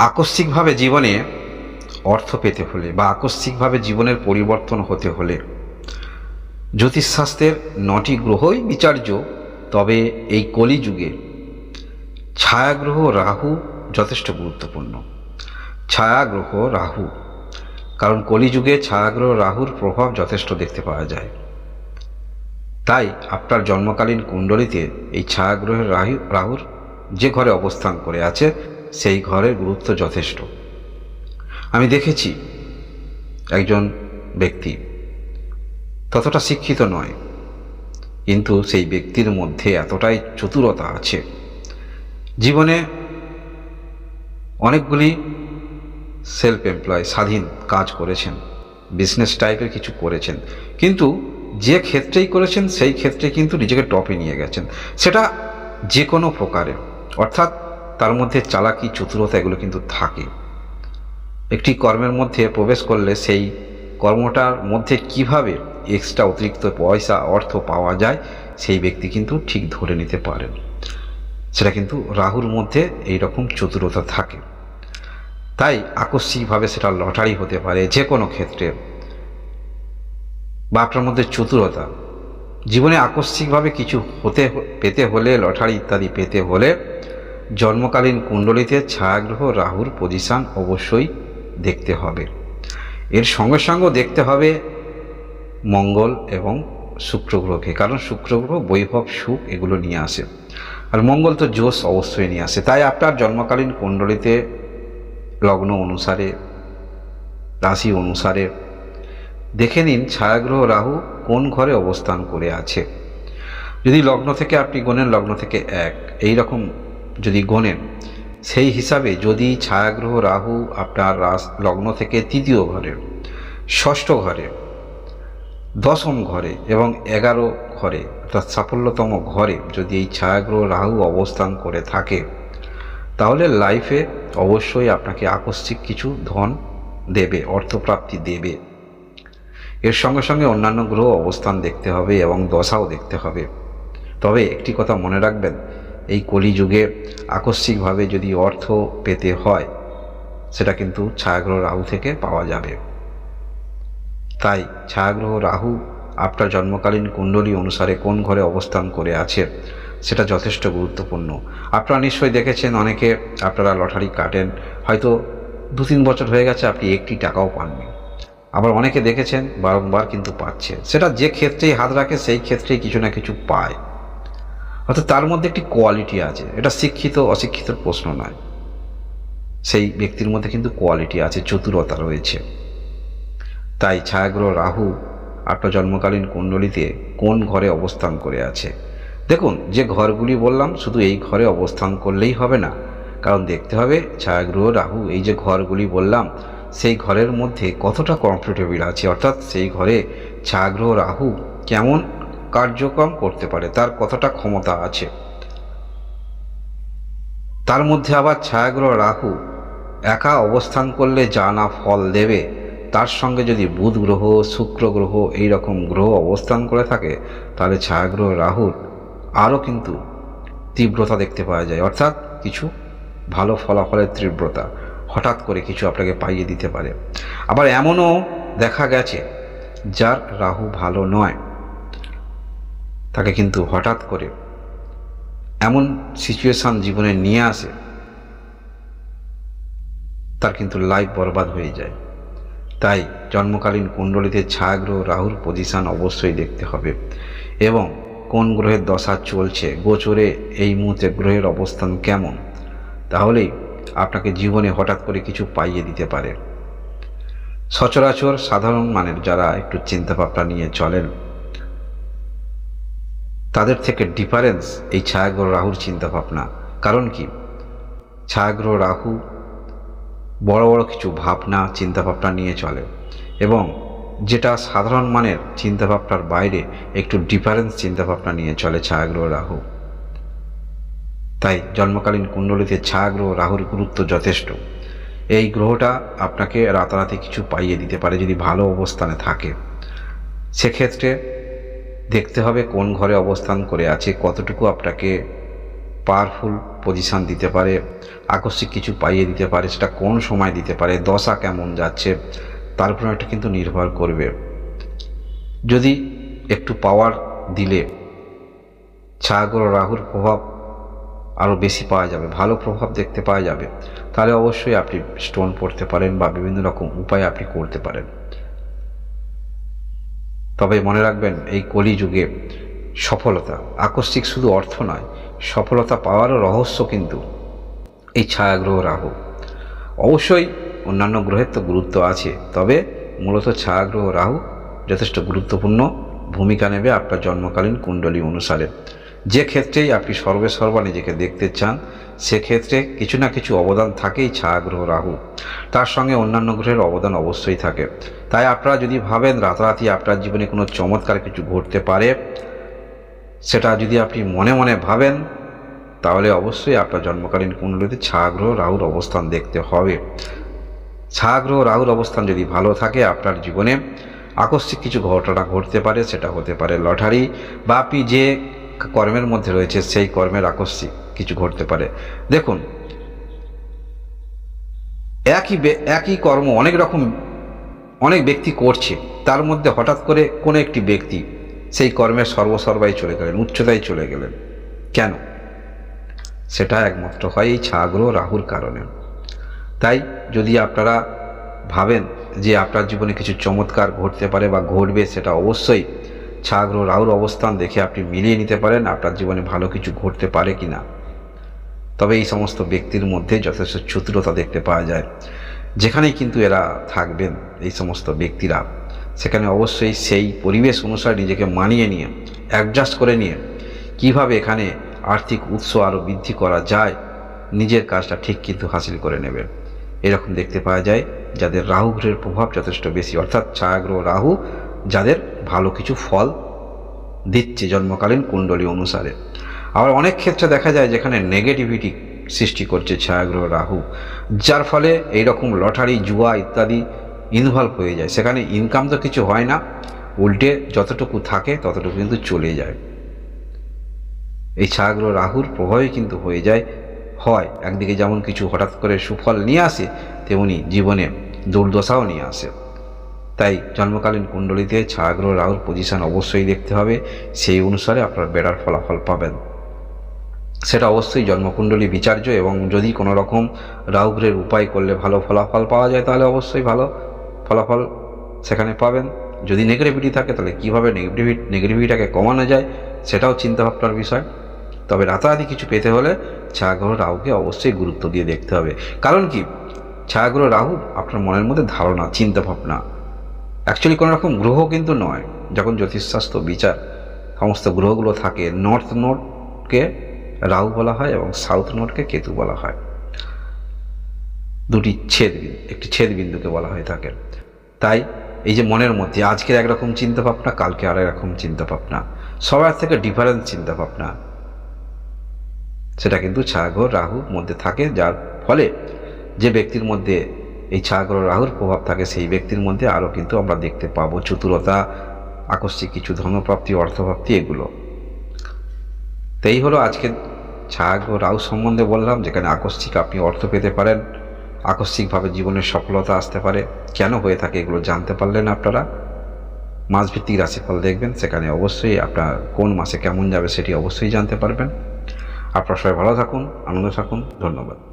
আকস্মিকভাবে জীবনে অর্থ পেতে হলে বা আকস্মিকভাবে জীবনের পরিবর্তন হতে হলে জ্যোতিষশাস্ত্রের নটি গ্রহই বিচার্য। তবে এই কলিযুগে ছায়াগ্রহ রাহু যথেষ্ট গুরুত্বপূর্ণ। ছায়াগ্রহ রাহু। কারণ কলিযুগে ছায়াগ্রহ রাহুর প্রভাব যথেষ্ট দেখতে পাওয়া যায়। তাই আপনার জন্মকালীন কুণ্ডলিতে এই ছায়াগ্রহের রাহু রাহুর যে ঘরে অবস্থান করে আছে সেই ঘরের গুরুত্ব যথেষ্ট। আমি দেখেছি একজন ব্যক্তি ততটা শিক্ষিত নয়, কিন্তু সেই ব্যক্তির মধ্যে এতটাই চতুরতা আছে। জীবনে অনেকগুলি সেলফ এমপ্লয় স্বাধীন কাজ করেছেন বিজনেস টাইপের কিছু করেছেন, কিন্তু যে ক্ষেত্রেই করেছেন, সেই ক্ষেত্রে কিন্তু নিজেকে টপে নিয়ে গেছেন। সেটা যে কোনো প্রকারে অর্থাৎ তার মধ্যে চালাকি, চতুরতা এগুলো কিন্তু থাকে। একটি কর্মের মধ্যে প্রবেশ করলে সেই কর্মটার মধ্যে কীভাবে এক্সট্রা অতিরিক্ত পয়সা, অর্থ পাওয়া যায়, সেই ব্যক্তি কিন্তু ঠিক ধরে নিতে পারেন সেটা কিন্তু রাহুর মধ্যে এই রকম চতুরতা থাকে। তাই আকস্মিকভাবে সেটা লটারি হতে পারে যে কোনো ক্ষেত্রে। বা আপনার মধ্যে চতুরতা। জীবনে আকস্মিকভাবে কিছু হতে, পেতে হলে, লটারি ইত্যাদি পেতে হলে জন্মকালীন কুণ্ডলিতে ছায়াগ্রহ রাহুর পজিশান অবশ্যই দেখতে হবে। এর সঙ্গে সঙ্গে দেখতে হবে মঙ্গল এবং শুক্র গ্রহকে, কারণ শুক্র গ্রহ, বৈভব সুখ এগুলো নিয়ে আসে। আর মঙ্গল তো জোশ অবশ্যই নিয়ে আসে। তাই আপনার জন্মকালীন কুণ্ডলিতে লগ্ন অনুসারে, রাশি অনুসারে দেখে নিন ছায়াগ্রহ রাহু কোন ঘরে অবস্থান করে আছে। যদি লগ্ন থেকে আপনি গোনেন লগ্ন থেকে এক এই রকম যদি গোনেন সেই হিসাবে যদি ছায়াগ্রহ রাহু আপনার রাস লগ্ন থেকে তৃতীয় ঘরে, ষষ্ঠ ঘরে, দশম ঘরে এবং এগারো ঘরে, অর্থাৎ সাফল্যতম ঘরে যদি এই ছায়াগ্রহ রাহু অবস্থান করে থাকে, তাহলে লাইফে অবশ্যই আপনাকে আকস্মিক কিছু ধন দেবে, অর্থপ্রাপ্তি দেবে। এর সঙ্গে সঙ্গে অন্যান্য গ্রহ অবস্থান দেখতে হবে এবং দশাও দেখতে হবে। তবে একটি কথা মনে রাখবেন এই কলিযুগে আকস্মিকভাবে যদি অর্থ পেতে হয়, সেটা কিন্তু ছায়াগ্রহ রাহু থেকে পাওয়া যাবে। তাই ছায়াগ্রহ রাহু আপনার জন্মকালীন কুণ্ডলী অনুসারে কোন ঘরে অবস্থান করে আছে, সেটা যথেষ্ট গুরুত্বপূর্ণ। আপনারা নিশ্চয়ই দেখেছেন অনেকে আপনারা লটারি কাটেন, হয়তো দু তিন বছর হয়ে গেছে আপনি একটি টাকাও পাননি। আবার অনেকে দেখেছেন বারংবার কিন্তু পাচ্ছে। সেটা যে ক্ষেত্রেই হাত রাখে, সেই ক্ষেত্রেই কিছু না কিছু পায়। অর্থাৎ তার মধ্যে একটি কোয়ালিটি আছে। এটা শিক্ষিত অশিক্ষিতর প্রশ্ন নয়। সেই ব্যক্তির মধ্যে কিন্তু কোয়ালিটি আছে, চতুরতা রয়েছে। তাই ছায়াগ্রহ রাহু আপনার জন্মকালীন কুণ্ডলিতে কোন ঘরে অবস্থান করে আছে? দেখুন, যে ঘরগুলি বললাম, শুধু এই ঘরে অবস্থান করলেই হবে না। কারণ দেখতে হবে, ছায়াগ্রহ, রাহু, এই যে ঘরগুলি বললাম, সেই ঘরের মধ্যে কতটা কমফোর্টেবল আছে? অর্থাৎ সেই ঘরে ছায়াগ্রহ, রাহু কেমন? কার্যক্রম করতে পারে, তার কতটা ক্ষমতা আছে। তার মধ্যে আবার ছায়াগ্রহ রাহু একা অবস্থান করলে যা না ফল দেবে, তার সঙ্গে যদি বুধ গ্রহ, শুক্র গ্রহ এই রকম গ্রহ অবস্থান করে থাকে, তাহলে ছায়াগ্রহ রাহুর আরও কিন্তু তীব্রতা দেখতে পাওয়া যায়। অর্থাৎ কিছু ভালো ফলাফলের তীব্রতা হঠাৎ করে কিছু আপনাকে পাইয়ে দিতে পারে। আবার এমনও দেখা গেছে, যার রাহু ভালো নয়। তাকে কিন্তু হঠাৎ করে এমন সিচুয়েশান জীবনে নিয়ে আসে, তার কিন্তু লাইফ বরবাদ হয়ে যায়। তাই জন্মকালীন কুণ্ডলিতে ছায়াগ্রহ রাহুর পজিশান অবশ্যই দেখতে হবে এবং কোন গ্রহের দশা চলছে, গোচরে এই মুহূর্তে গ্রহের অবস্থান কেমন, তাহলেই আপনাকে জীবনে হঠাৎ করে কিছু পাইয়ে দিতে পারে। সচরাচর সাধারণ মানের যারা একটু চিন্তাভাবনা নিয়ে চলেন তাদের থেকে ডিফারেন্স এই ছায়াগ্রহ রাহুর চিন্তাভাবনা। কারণ কি? ছায়াগ্রহ রাহু বড় বড় কিছু ভাবনা, চিন্তাভাবনা নিয়ে চলে এবং যেটা সাধারণ মানের চিন্তাভাবনার বাইরে একটু ডিফারেন্স চিন্তাভাবনা নিয়ে চলে ছায়াগ্রহ রাহু। তাই জন্মকালীন কুণ্ডলিতে ছায়াগ্রহ রাহুর গুরুত্ব যথেষ্ট। এই গ্রহটা আপনাকে রাতারাতি কিছু পাইয়ে দিতে পারে যদি ভালো অবস্থানে থাকে। সেক্ষেত্রে দেখতে হবে কোন ঘরে অবস্থান করে আছে, কতটুকু আপনাকে পাওয়ারফুল পজিশান দিতে পারে, আকস্মিক কিছু পাইয়ে দিতে পারে, সেটা কোন সময় দিতে পারে, দশা কেমন যাচ্ছে, তার উপর একটা কিন্তু নির্ভর করবে। যদি একটু পাওয়ার দিলে ছায়াগ্রহ রাহুর প্রভাব আরও বেশি পাওয়া যাবে, ভালো প্রভাব দেখতে পাওয়া যাবে, তাহলে অবশ্যই আপনি স্টোন পড়তে পারেন বা বিভিন্ন রকম উপায় আপনি করতে পারেন। তবে মনে রাখবেন, এই কলিযুগে সফলতা, আকস্মিক শুধু অর্থ নয়, সফলতা পাওয়ারও রহস্য কিন্তু এই ছায়াগ্রহ রাহু। অবশ্যই অন্যান্য গ্রহের তো গুরুত্ব আছে, তবে মূলত ছায়াগ্রহ রাহু যথেষ্ট গুরুত্বপূর্ণ ভূমিকা নেবে আপনার জন্মকালীন কুণ্ডলী অনুসারে। যে ক্ষেত্রেই আপনি সর্বে সর্বা নিজেকে দেখতে চান সেক্ষেত্রে কিছু না কিছু অবদান থাকেই ছায়াগ্রহ রাহু। তার সঙ্গে অন্যান্য গ্রহের অবদান অবশ্যই থাকে। তাই আপনারা যদি ভাবেন রাতারাতি আপনার জীবনে কোনো চমৎকার কিছু ঘটতে পারে, সেটা যদি আপনি মনে মনে ভাবেন, তাহলে অবশ্যই আপনার জন্মকালীন কুণ্ডলীতে ছায়াগ্রহ রাহুর অবস্থান দেখতে হবে। ছায়াগ্রহ রাহুর অবস্থান যদি ভালো থাকে আপনার জীবনে, আকস্মিক কিছু ঘটনা ঘটতে পারে, সেটা হতে পারে লটারি, বা আপনি যে কর্মের মধ্যে রয়েছে, সেই কর্মের আকস্মিক কিছু ঘটতে পারে। দেখুন, একই একই কর্ম অনেক রকম, অনেক ব্যক্তি করছে। তার মধ্যে হঠাৎ করে কোনো একটি ব্যক্তি সেই কর্মের সর্বসর্বাই চলে গেলেন, উচ্চতায় চলে গেলেন। কেন? সেটা একমাত্র হয় এই ছাগ্রহ রাহুর কারণে। তাই যদি আপনারা ভাবেন যে আপনার জীবনে কিছু চমৎকার ঘটতে পারে বা ঘটবে, সেটা অবশ্যই ছাগ্রহ রাহুর অবস্থান দেখে আপনি মিলিয়ে নিতে পারেন, আপনার জীবনে ভালো কিছু ঘটতে পারে কি না তবে এই সমস্ত ব্যক্তির মধ্যে যথেষ্ট চতুরতা দেখতে পাওয়া যায়। যেখানেই কিন্তু এরা থাকবেন, এই সমস্ত ব্যক্তিরা, সেখানে অবশ্যই সেই পরিবেশ অনুসারে নিজেকে মানিয়ে নিয়ে অ্যাডজাস্ট করে নিয়ে, কীভাবে এখানে আর্থিক উৎস আরও বৃদ্ধি করা যায়, নিজের কাজটা ঠিক কিন্তু হাসিল করে নেবে। এরকম দেখতে পাওয়া যায়, যাদের রাহু গ্রহের প্রভাব যথেষ্ট বেশি, অর্থাৎ ছায়াগ্রহ রাহু যাদের ভালো কিছু ফল দিচ্ছে জন্মকালীন কুণ্ডলী অনুসারে। আবার অনেক ক্ষেত্রে দেখা যায় যেখানে নেগেটিভিটি সৃষ্টি করছে ছায়াগ্রহ রাহু, যার ফলে এই রকম লটারি, জুয়া ইত্যাদি ইনভলভ হয়ে যায়। সেখানে ইনকাম তো কিছু হয় না, উল্টে যতটুকু থাকে ততটুকু কিন্তু চলে যায়। এই ছায়াগ্রহ রাহুর প্রভাবে কিন্তু হয়ে যায়, হয়। একদিকে যেমন কিছু হঠাৎ করে সুফল নিয়ে আসে, তেমনি জীবনে দুর্দশাও নিয়ে আসে। তাই জন্মকালীন কুণ্ডলিতে ছায়াগ্রহ রাহুর পজিশন অবশ্যই দেখতে হবে। সেই অনুসারে আপনার বেড়ার ফলাফল পাবেন। সেটা অবশ্যই জন্মকুণ্ডলী বিচার্য এবং যদি কোনো রকম রাহুগ্রহের উপায় করলে ভালো ফলাফল পাওয়া যায়, তাহলে অবশ্যই ভালো ফলাফল সেখানে পাবেন। যদি নেগেটিভিটি থাকে, তাহলে কীভাবে নেগেটিভি নেগেটিভিটাকে কমানো যায়, সেটাও চিন্তাভাবনার বিষয়। তবে রাতারাতি কিছু পেতে হলে ছায়াগ্রহ রাহুকে অবশ্যই গুরুত্ব দিয়ে দেখতে হবে। কারণ কি? ছায়াগ্রহ রাহু আপনার মনের মধ্যে ধারণা, চিন্তাভাবনা। অ্যাকচুয়ালি কোনো রকম গ্রহ কিন্তু নয়। যখন জ্যোতিষশাস্ত্র বিচার, সমস্ত গ্রহগুলো থাকে নর্থ নোটকে রাহু বলা হয় এবং সাউথ নোটকে কেতু বলা হয়। দুটি ছেদ একটি ছেদ বিন্দুকে বলা হয়ে থাকে। তাই এই যে মনের মধ্যে, আজকের একরকম চিন্তাভাবনা, কালকে আর একরকম চিন্তাভাবনা, সবার থেকে ডিফারেন্স চিন্তাভাবনা। সেটা কিন্তু ছায়াগ্রহ রাহুর মধ্যে থাকে, যার ফলে যে ব্যক্তির মধ্যে এই ছায়াগ্রহ রাহুর প্রভাব থাকে সেই ব্যক্তির মধ্যে। আরও কিন্তু আমরা দেখতে পাবো চতুরতা, আকস্মিক কিছু ধনপ্রাপ্তি, অর্থপ্রাপ্তি এগুলো। তো এই হলো আজকে ছায়াগ্রহ রাহু সম্বন্ধে বললাম, যেখানে আকস্মিক আপনি অর্থ পেতে পারেন, আকস্মিকভাবে জীবনের সফলতা আসতে পারে। কেন হয়ে থাকে এগুলো জানতে পারলেন আপনারা? মাসভিত্তিক রাশিফল দেখবেন, সেখানে অবশ্যই আপনার কোন মাসে কেমন যাবে সেটি অবশ্যই জানতে পারবেন। আপনারা সবাই ভালো থাকুন, আনন্দ থাকুন, ধন্যবাদ।